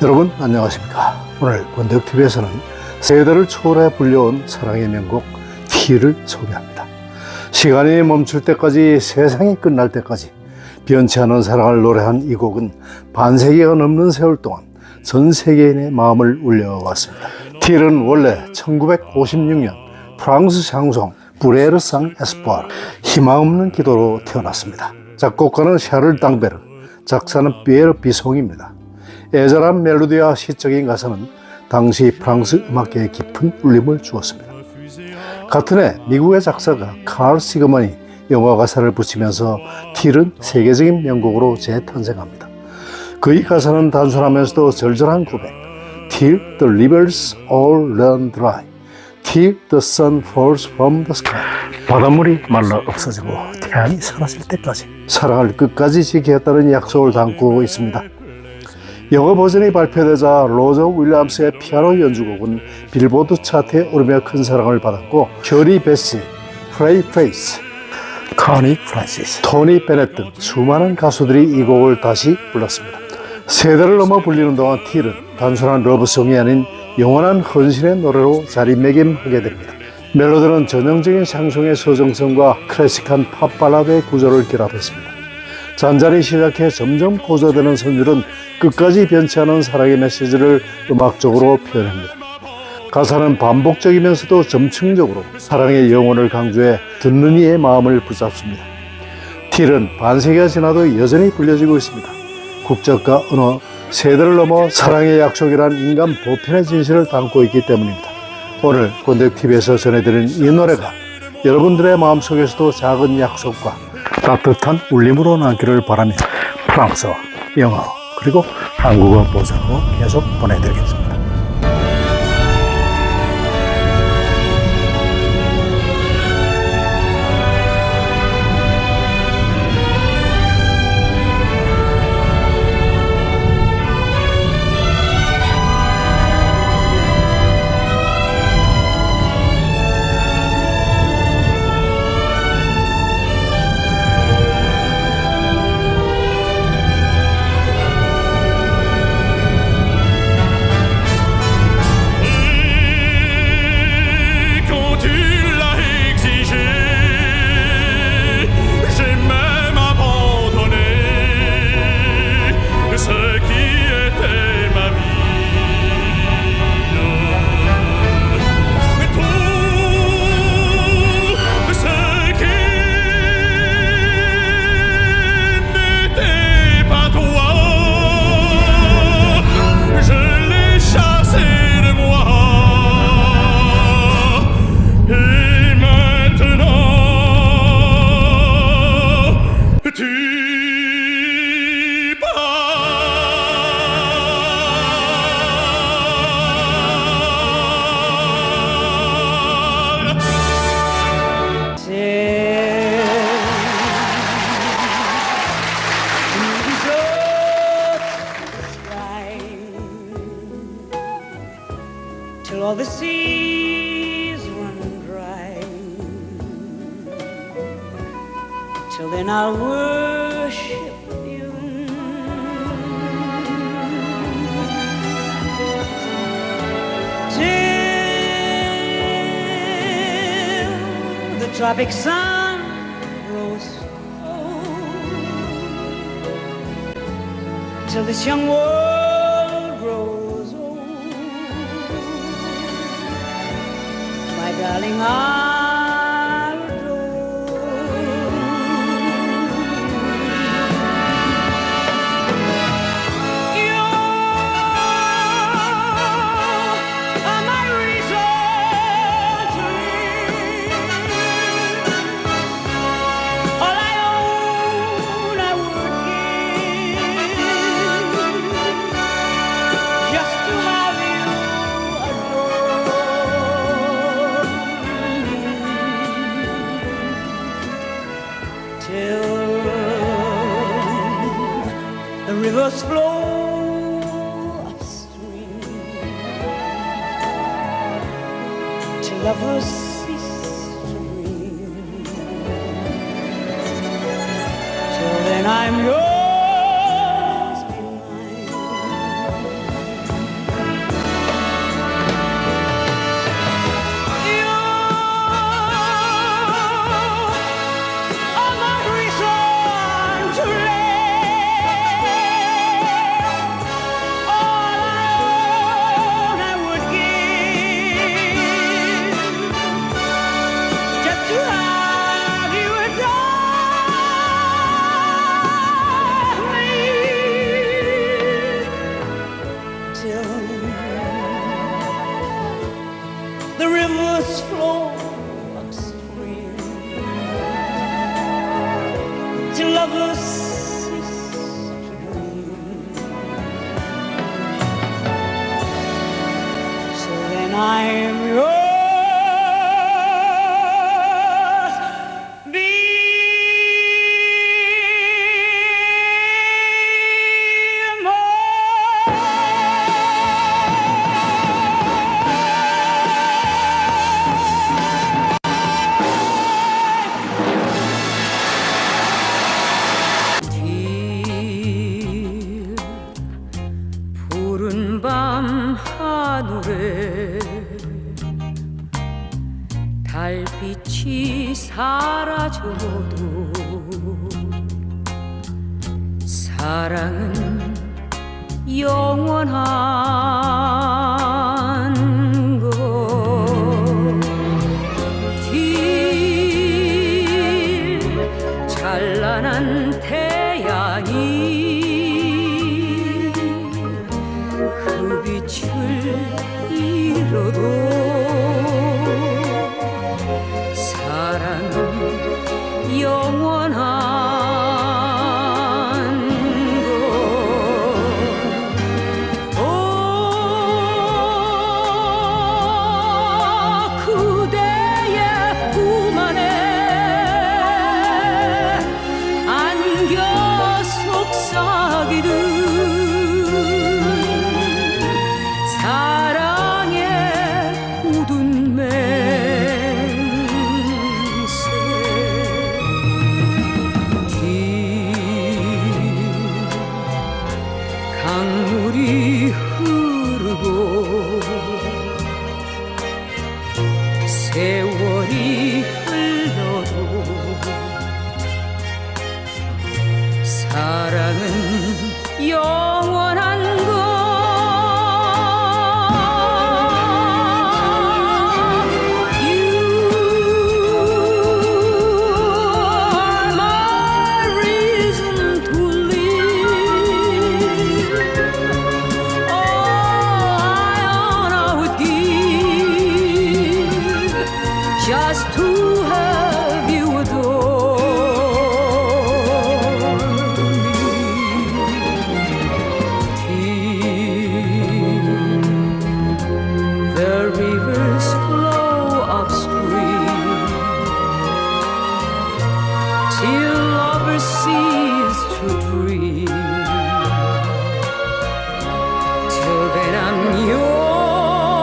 여러분 안녕하십니까? 오늘 권덕TV에서는 세대를 초월해 불려온 사랑의 명곡 T를 소개합니다. 시간이 멈출 때까지 세상이 끝날 때까지 변치 않은 사랑을 노래한 이 곡은 반세기가 넘는 세월 동안 전 세계인의 마음을 울려왔습니다. T는 원래 1956년 프랑스 샹송 브레르상 에스포아르 희망 없는 기도로 태어났습니다. 작곡가는 샤를 당베르 작사는 피에르 비송입니다 애절한 멜로디와 시적인 가사는 당시 프랑스 음악계에 깊은 울림을 주었습니다. 같은 해 미국의 작사가 칼 시그먼이 영화 가사를 붙이면서 틸은 세계적인 명곡으로 재탄생합니다. 그의 가사는 단순하면서도 절절한 고백. Till the rivers all run dry. Till the sun falls from the sky. 바닷물이 말라 없어지고 태양이 사라질 때까지 사랑을 끝까지 지키겠다는 약속을 담고 있습니다. 영어 버전이 발표되자 로저 윌리엄스의 피아노 연주곡은 빌보드 차트에 오르며 큰 사랑을 받았고 결리 베시, 프레이 페이스, 카니 프란시스, 토니 베넷 등 수많은 가수들이 이 곡을 다시 불렀습니다. 세대를 넘어 불리는 동안 틸은 단순한 러브송이 아닌 영원한 헌신의 노래로 자리매김하게 됩니다. 멜로디는 전형적인 샹송의 서정성과 클래식한 팝 발라드의 구조를 결합했습니다. 잔잔히 시작해 점점 고조되는 선율은 끝까지 변치 않은 사랑의 메시지를 음악적으로 표현합니다. 가사는 반복적이면서도 점층적으로 사랑의 영혼을 강조해 듣는 이의 마음을 붙잡습니다. 틸은 반세기가 지나도 여전히 불려지고 있습니다. 국적과 언어, 세대를 넘어 사랑의 약속이란 인간 보편의 진실을 담고 있기 때문입니다. 오늘 곤덕TV에서 전해드린 이 노래가 여러분들의 마음속에서도 작은 약속과 따뜻한 울림으로 남기를 바라며 프랑스어, 영어, 그리고 한국어 버전으로 계속 보내드리겠습니다. Till all the seas run dry. Till then I'll worship you. Till the tropic sun grows cold. Till this young world darling, I. till the rivers flow upstream till lovers cease to dream till then I'm yours still. The rivers flow upstream to lovers cease to dream. So then I'm yours. 사라져도 사랑은 영원한 것길 찬란한 태양이 세 cease to dream. Till then I'm yours,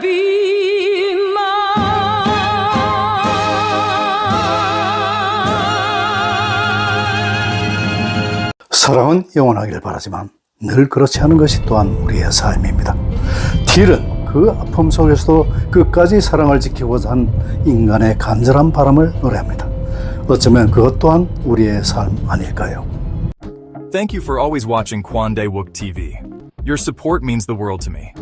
be mine. 사랑은 영원하길 바라지만 늘 그렇지 않은 것이 또한 우리의 삶입니다. 딜은 그 아픔 속에서도 끝까지 사랑을 지키고자 한 인간의 간절한 바람을 노래합니다. 어쩌면 그것 또한 우리의 삶 아닐까요? Thank you for always watching Kwandae Wook TV. Your support means the world to me.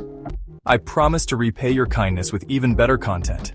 I promise to repay your kindness with even better content.